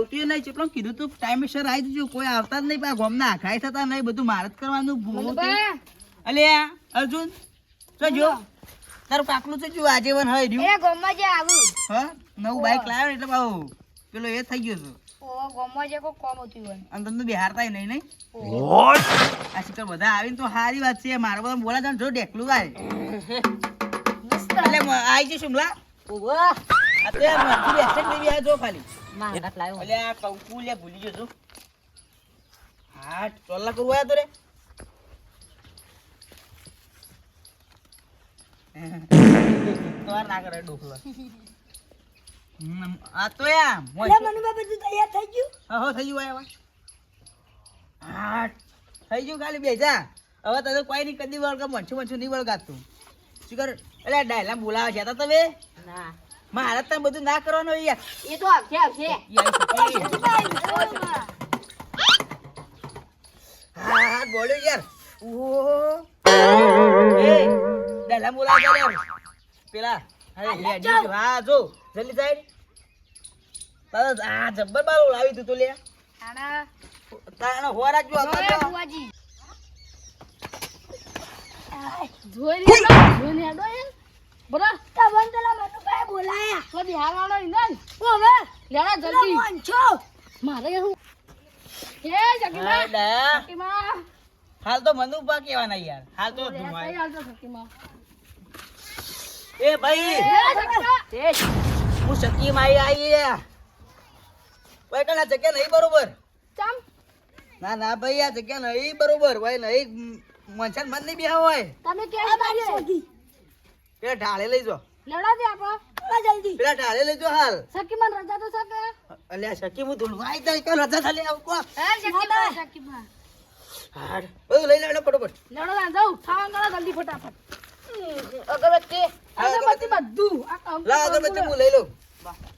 આવતું નહીં. કેટલો કીધું તું ટાઈમેસર આવી જજો કોઈ આવતા જ નહીં પા ગોમના આખાય થતા નહીં બધું મારત કરવાનું ભૂલ અલે અર્જુન તો જો. તારું પાકલું તો જો આજીવન હોય રહ્યું. એ ગોમમાં જે આવું. હા? નવું બાઈક લાવ્યો એટલે બાઉ પેલો એ થઈ ગયો છે. ઓ ગોમમાં જે કોઈ કોમ હતું હોય અને તમને બિહારતા નહીં નહીં? આ શિકર બધા આવીને તો સારી વાત છે. મારે બધા બોલા જો ડેકલું આવે મસ્ત. એટલે આઈ જઈશું આ ના થઈ ગયું? થઈ ગયું થઈ ગયું ખાલી બેજા હવે તને કોઈ નહીં કદી વળગા મનસું મનસું નહીં વળગાતું. શું કર? એટલે ડાયલા બોલાવે છે તો તમે મારે તને બધું ના કરવાનું યાર એ તો આવશે આવશે યાર. હા હા એ યાર પેલા અરે હેડી હા જો જલ્દી જાય તરત આ જબ્બર બારો લાવી તું તો લે આના તાણા હો રાખજો આ. બુઆજી જોઈ રહ્યો જોઈ રહ્યો એ બરા તા બંદલા મને કાય બોલાયા તો બિહાર વાળો ઇંદન ઓ હવે? લેણા જલ્દી. મંચો મારે હું? હે હા, શકીમા હાલ તો મનુ પા કેવાના યાર. હાલ તો એ ભાઈ. હે હું સકી માઈ આવી કણ આ જગ્યા નહીં બરોબર? ચમ. ના ના ભાઈ આ જગ્યા નહીં બરોબર. ભાઈ નહીં. મનસાન મન નહીં બેહા હોય. તમે પેલા ઢાળે લઈ જો. જલ્દી. પેલા ઢાળે લઈ જો હાલ. શકીમા રજા તો શકે અલ્યા સકી મુ ધૂળવાઈ જાય કે રજા થાલે આવું કો હે હાડ. બધું લઈ ફટોફટ. લેડો ના જાઉં. ખાવા જલ્દી ફટાફટ. અગરબત્તી. અગરબત્તી. બધું આ લા અગરબત્તી હું લઈ લઉં.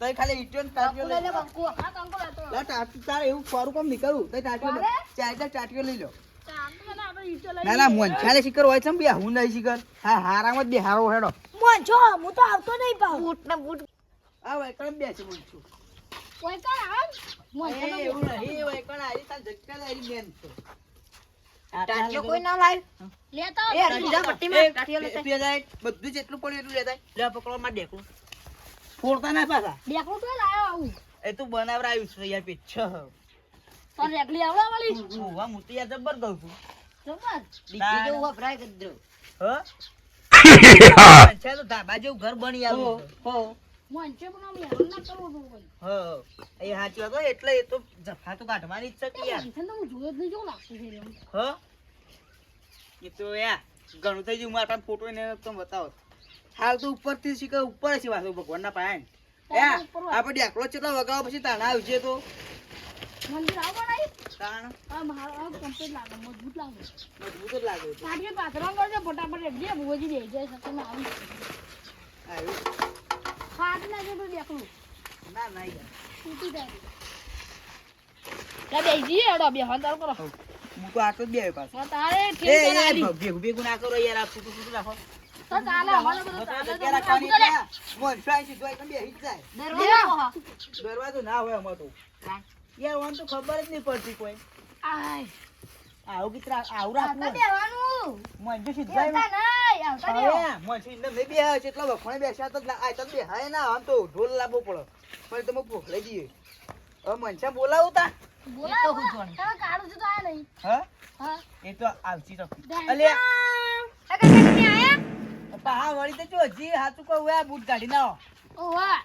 તઈ ખાલી ટાટીઓ લઈ લે લો. આ કંકુ લેતો લા ટાટી તારે એવું ખોરું કામ નીકળું તઈ ટાટીઓ મારે? ચાર ચાર ટાટીઓ લઈ લો. ને આપણે ઈંટો લઈ ના ના મોંછાલે શિકર હોય છે બે હું નહીં શિકર હા હારામાં જ બે હારો હેડો. મોંચો હું તો આવતો નહીં પાઉં બૂટ ને બૂટ આ વૈકણ બેસી એવું નહીં વૈકણ આરી જગ્યા લારી બેન છે ટાટિયો કોઈ ના લાય લેતા આવો. એ, પેલા એક બધું જેટલું પડ્યું એટલું લેતા લે પકડો માં ડેકલું ફોડતા ના પાછા ડેકડું તો લાયો આવું એ તું બનાવરાયું છે યાર પીછ તો રેગલી આવડે વાળી હું તો યાર જબર દઉં છું જબર ડીપી જેવું વપરાય કરી હ છે તો ઘર બની હો એ એટલે તો જફા તો કાઢવાની જ છે યાર. હું જોયો જ નહીં કેવું લાગતું છે હ. એ તો યાર ઘણું થઈ ગયું મારા ફોટો તમે બતાવો. હાલ તો ઉપરથી શીખે ઉપર છે વાતો ભગવાનના પાયણ યા આપણે ડેકલો ચેટલા વગાવો પછી તાણા આવશે તો. મંદિર આવો નહીં કારણ આ મારો આ કમ્પ્લીટ લાગે મજબૂત લાગે. મજબૂત જ લાગે છે. ટાટિયો પાથરા કરજો ફટાફટ રેગલી ભોજી દે જાય સકે ને આવી. આવ્યું ફાટ ના જો ડેકડું ના ના યાર. તૂટી જાય. લે બેસી એડો બે હંતાર કરો. હું તો આટલો જ બે આવ્યો તારે ઠેક એ ભેગું ભેગું ના કરો યાર આ ફૂટું ફૂટું રાખો. તો ચાલે બધું ચાલે રાખવાની જાય. દરવાજો દરવાજો ના હોય અમાર તો. યાર આમ તો ખબર જ નહીં પડતી કોઈ. આય. આવું કીતરા આવું રાખવું બેવાનું મોન જો સીધું આવતા. નહીં મંજુ બેહો. સીધું નહીં બેહાય છે એટલા વખોણે બેસ્યા તો જ ના- આ તો બેહાય ના આમ તો ઢોલ લાવવો પડે. પણ તમે ભોખલાઈ જઈએ. હવે મનસા બોલાવું તા. બોલાવો. તમે કાઢું છું તો આ નહીં. હા? હા. એ તો આવતી તો. અલ્યા પા વળી તો જો હજી હાચું કહું આ બૂટ કાઢી ના આવો.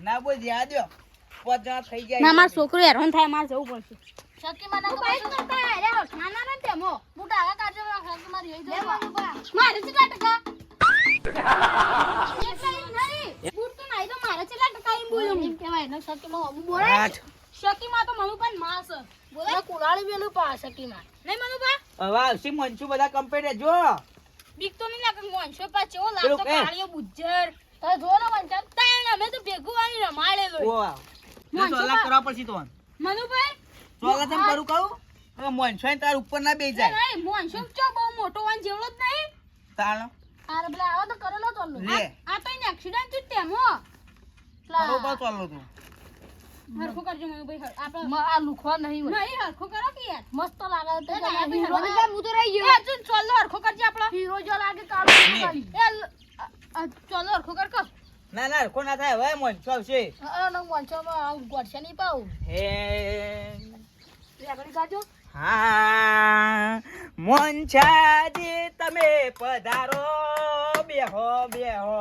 ના બોલ જ્યાં દ્યો પાંચ જણા થઈ જાય ના માર છોકરો હેરાન થાય મારે જવું પડશે. શકી મને તો બાઈક કરતા હે રે ખાના ને તેમો હું ટાકા કાઢજો શકી મારી હોઈ જવા. મારે કેટલા ટકા? બૂટ તો નાઈ તો મારે કેટલા ટકા એમ બોલ્યો એમ કહેવાય ને શકી માં અમુ બોલે શકી માં તો મનુ પણ માસ બોલે? કુલાળી વેલું પા શકી માં નહીં મનુ પા હવે આવશે મનસુ બધા કમ્પ્લીટ જો બીક તો નહીં લાગે મોનસો પા ચેવો લાગતો કાળિયો બુજ્જર. તો જો ને વંચા તાણ અમે તો ભેગું આવી રમાડેલો ઓ પા- કરવા પડશે તો. મનુભાઈ સોલા તેમ કરું કહું? હવે મનસુ આઈને તાર ઉપર ના બેસી જાય. મોનસો ચો બહુ મોટો વાન જેવડો જ નહીં. તાણ. અરે પેલા આવો તો કરેલો તો. આ તો એને એક્સિડન્ટ જ તેમ હો. બરોબર ચાલો તું હરખું કરજો મને આપણે આ લુખવા નહીં નહીં હરખું કરો કે યાર. મસ્ત લાગે તો એ ના, પેલા ભાઈ, હીરો ને હું તો રહી ગયો. અર્જુન ચાલો હરખું કરજે આપણો હીરો જો લાગે કાળો એ લ- અ- અ, ચાલો હરખું કર કર. ના ના કોના ના થાય હવે મોનસો આવશે હા ના વાંચવામાં ગોઠશે નહીં પાઉં. હે. હા મોનછાજી તમે પધારો. બેહો બેહો.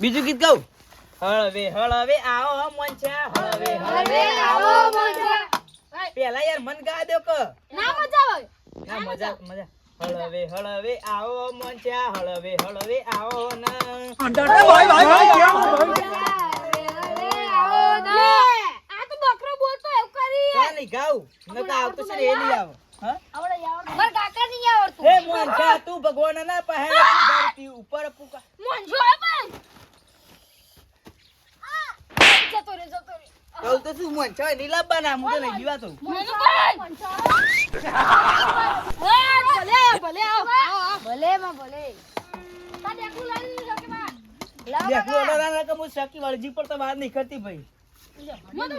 બીજું ગીત ગાઉં? હળવે હળવે આવો મોનછા હળવે હળવે આવો મોજા. પેલા યાર મન ગા દો કે. ના મજા આવે. ના મજા મજા. હળવે હળવે આવો મોનછા હળવે હળવે આવો ના જતો રે જતો રે કહું તો શું મોનછા નહીં લાવવાના હું તો નહીં જીવાતો મને પણ ભલે ભલે. ભલે માં ભલે. ના પર તો ભાઈ હું તો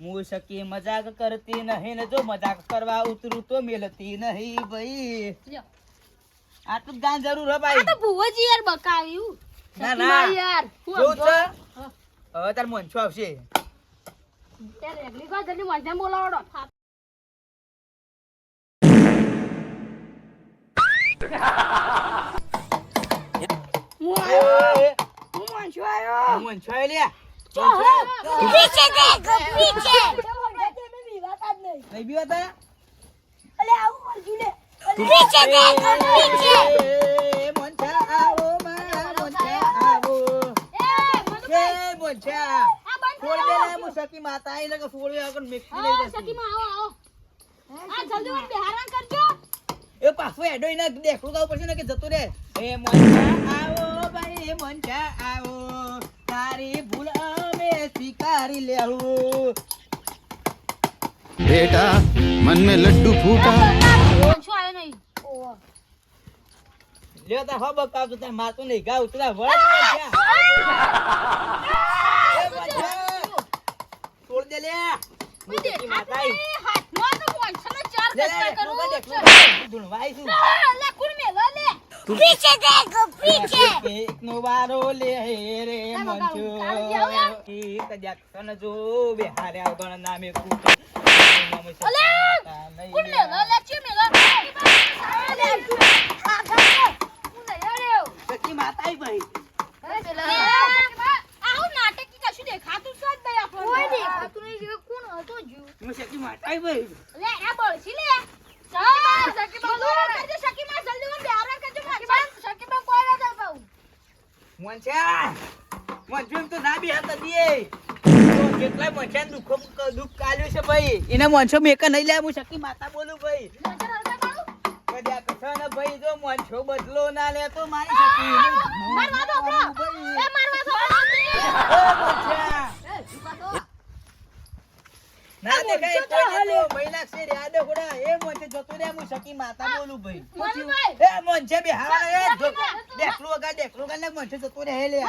હું શકી મજાક કરતી નહીં ને જો મજાક કરવા ઉતરું તો મેલતી નહીં ભાઈ. લ્યો. આટલું ગાન જરૂર હે આ તો ભુવોજી યાર બકાવ્યું. ના ના ના. યાર. જોઉં છે. હવે તાર મોનછો આવશે. તે રેગડી કાઢ જલ્દી વાંચને બોલાવડો એ, હું વાંચો આવ્યો? મોનછો આય લે પીછે દેખ પીછે. નહીં બીવાતા? અલે આવું વાંચું લે. એ, મોનછા આવો મારા મોનછા આવો અચ્છા માતા આઈ ને કે છોડ્યો આગળ મેકી આવો આવો આ જલ્દી મને બિહારણ કરજો એ કે જતો રે એ મોંચા આવો ભાઈ મોંચા આવો તારી ભૂલ અમે સ્વીકારી લેવું બેટા મન મે લડ્ડુ ફૂટા નહીં ઓવા લ્યો તા હો બકાવ તો મારતો નહીં ગા ઉતરા વળ છોડ દે લે હું જતી માતા આઈ. હાથમાં તો મોંછોનો ચાર કટકા કર, માતાઈ નાટક કશું દેખાતું જ નહીં આપણને. કોઈ દેખાતું નહીં કે કોણ હતો જો હું સખી માતાઈ ભાઈ લે આ બળશી લે સકીબા સકીબા દોડો કરજો સકીબા જલ્દી મને બિહારા કરજો સકીબા સકીબા કોઈ ના જાય પાઉં મોંચા મોંચું તો ના બી હતા દીએ કેટલાય મોંચાને દુઃખો દુઃખ કાલ્યું છે ભાઈ? એને મોંચો મેક નહીં લે હું માતા બોલું ભાઈ. નજર હરકા પાડું. ભાઈ જો મોંચો બદલો ના લે તો મારી સખી મારવા દો એ મારવા દો એ મોંચા ના દેખાય તો મહિલા છે યાદ હોડા એ મોંચે જતો રે હું માતા બોલું ભાઈ. એ મોંચે બે હાવા એ દેખલું વગર દેખલું વગર મોંચે જતો રે હે લે.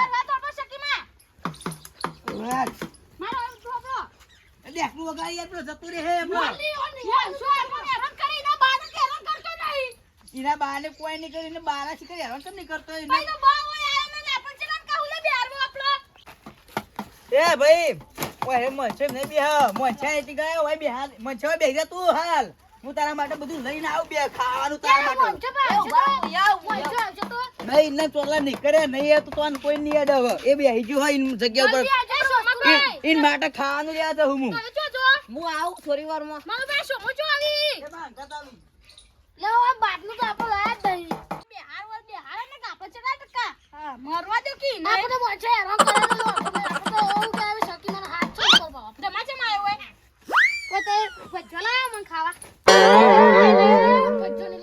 દેખલું યાર પેલો જતો રે હે એમનો. કરી ના બાને હેરાન કરતો નહીં. એના બાને કોઈ નહીં કર્યું ને બારા શીખે હેરાન કેમ નહીં કરતો એને? એ ભાઈ ઓય હે મોંચે બે હા મોંચે ગયો હોય બે હાલ મોંચે બે તું હાલ. હું તારા માટે બધું લઈને આવું બે ખાવાનું તારા માટે. નહીં ને ચોલા નહીં નહીં એ તો તોન કોઈ નહીં યાદ એ બે હીજુ હોય એની જગ્યા ઉપર ઈન- ઈન માટે ખાવાનું હું. હું હું આવું થોડી આવી. બાટલું તો લાયા મરવા દો કી ના આપણે તો મોચે હેરાન કરે તો આપણે તો કે શકી મને હાથ છોડ કર બાપ જમાચમ આવ્યો હોય કોઈ તે ભજ્જો લાયા મને ખાવા ભજ્જો ની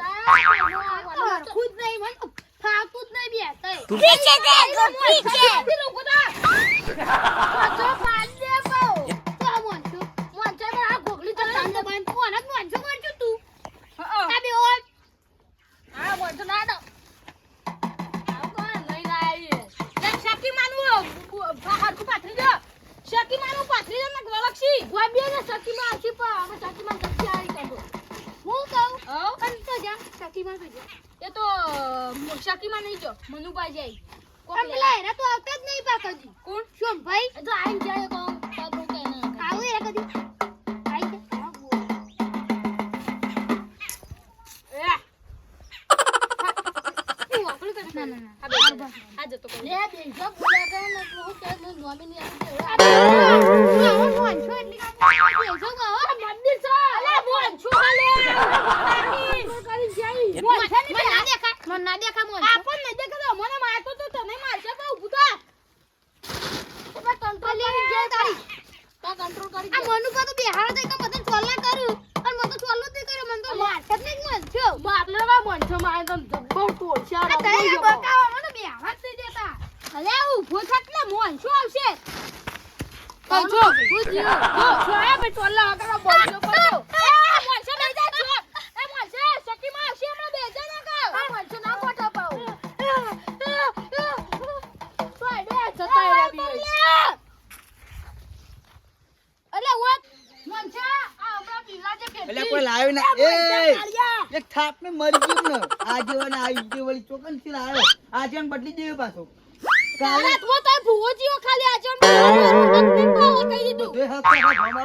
એ તો શકીમાં નહીં જો મનુભાઈ જાય. પેલા એના તો આવતા જ નહીં કોણ? શું ભાઈ? તો આઈ જાય તો બાબરો કે ના આવું એ કદી? આઈ કે એ, તું વાપરું કર ના ના આ ના આ જતો કોઈ લે બે જો બોલા કરે ને હું કે હું દેખા મને ના દેખા દેખાતો મને મારતો તો તને મારશે તો ઊભું થા. કંટ્રોલ કરી જાય તારી. તા કંટ્રોલ કરી આ મનુ પર તો બેહાર દે કે બધું ચોલા કરું અને મને તો ચોલો જ કર્યો મને તો મારત જ નહીં મન થયો બાપલે વા મોન છે મારે તો બહુ ટોળશા આ તને બકાવા મને બેહાર જ નહીં દેતા અલે ઊભો થાક ને મોન શું આવશે? તો જો હું જો છોયા બે ટોલા આગળ બોલજો પડ્યો લાવ્યો ના. એ એક થાપ ને મરી ગયું ને. આ જેવાને આવી ગયું વળી ચોકનથી લાવ્યો. આ જેમ બદલી દેવું પાછો. કાલે તો તો ભૂવો ખાલી આ જણ કહી દીધું. બધે હક છે,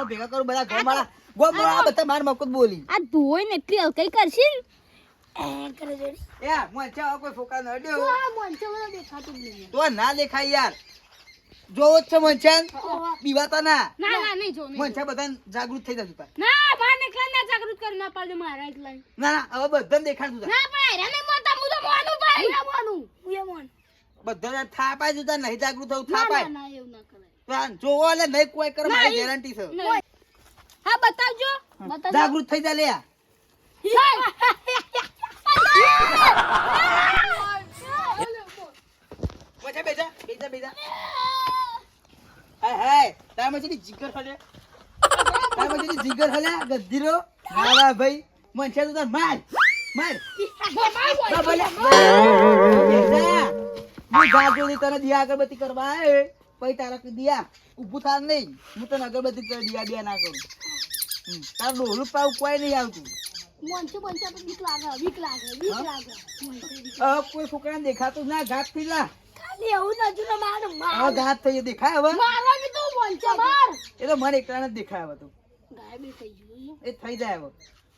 ભેગા કરું બધા ગામવાળા ગામવાળા બધા માર મકત બોલી. આ ધોઈ ને એટલી હલકાઈ કરશે ને? કરે જોડી. એ મોં કોઈ ફોકા ન અડ્યો આ મન છે મને દેખાતું નહીં. તો ના દેખાય યાર. જોવો જ છે મનચાન બીવાતા ના ના ના નહીં જો મનચા બધા જાગૃત થઈ જતું ના બહાર એકલા ના જાગૃત કરી ના પાડે મારા એકલા ના ના હવે બધા દેખાડતું તાર. ના પણ હેરાને મોતા મુ તો મોનું ભાઈ. હું માનું હું મોન બધા થાપાય જતા નહીં જાગૃત થવું થાપાય ના એવું ના કરાય. જોવો એટલે નહીં કોઈ કરે મારી ગેરંટી છે. હા બતાવજો. જાગૃત થઈ જા લે આ. મજા બેજા બેજા બેજા હાય હાય તાર મજે જીગર હલે તાર મજે જીગર હલે ગદ્દીરો. વાહ ભાઈ મનસે તો તાર માર માર. ના ભલે. હું જાજો ની તને દિયા અગરબત્તી કરવા આવે પછી તારા દિયા ઊભું થાર નહીં. હું તને અગરબત્તી કરી દિયા દિયા ના કરું. તાર ડોલું પાવ કોઈ નહીં આવતું. મન છે મન છે બીક લાગે બીક લાગે બીક લાગે. મન છે બીક. હવે કોઈ છોકરાને દેખાતું ના ઘાટ થઈ એવું માર થઈ દેખાય હવે. તો માર. એ તો મને એકલાને જ દેખાય હવે તો. ગાય થઈ ગયું એ થઈ જાય હવે.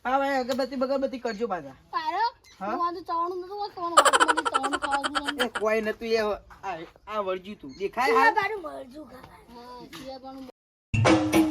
હા ભાઈ અગરબત્તી બગરબત્તી કરજો પાછા. પારો હા? હું તો ચવાણું નતું હોત, ચવાણું ખાવાનું એ કોઈ નતું એ આ વળજ્યું તું. દેખાય હા હા